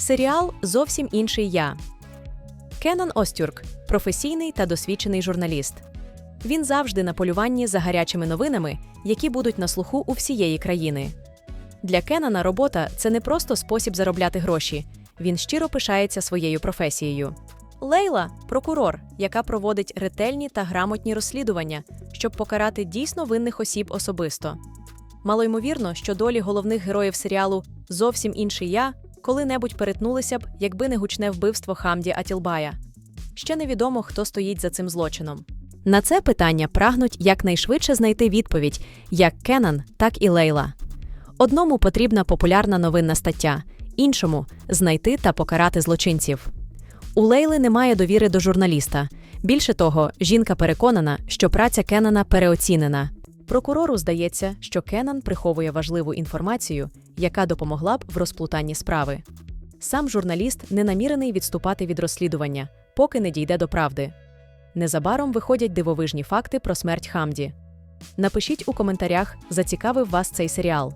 Серіал Зовсім інший я. Кенан Остюрк професійний та досвідчений журналіст. Він завжди на полюванні за гарячими новинами, які будуть на слуху у всієї країни. Для Кенана робота це не просто спосіб заробляти гроші. Він щиро пишається своєю професією. Лейла прокурор, яка проводить ретельні та грамотні розслідування, щоб покарати дійсно винних осіб особисто. Малоймовірно, що долі головних героїв серіалу Зовсім інший я коли-небудь перетнулися б, якби не гучне вбивство Хамді Атілбая. Ще невідомо, хто стоїть за цим злочином. На це питання прагнуть якнайшвидше знайти відповідь як Кенан, так і Лейла. Одному потрібна популярна новинна стаття, іншому знайти та покарати злочинців. У Лейли немає довіри до журналіста. Більше того, жінка переконана, що праця Кеннана переоцінена. Прокурору здається, що Кеннан приховує важливу інформацію, яка допомогла б в розплутанні справи. Сам журналіст не намірений відступати від розслідування, поки не дійде до правди. Незабаром виходять дивовижні факти про смерть Хамді. Напишіть у коментарях, зацікавив вас цей серіал.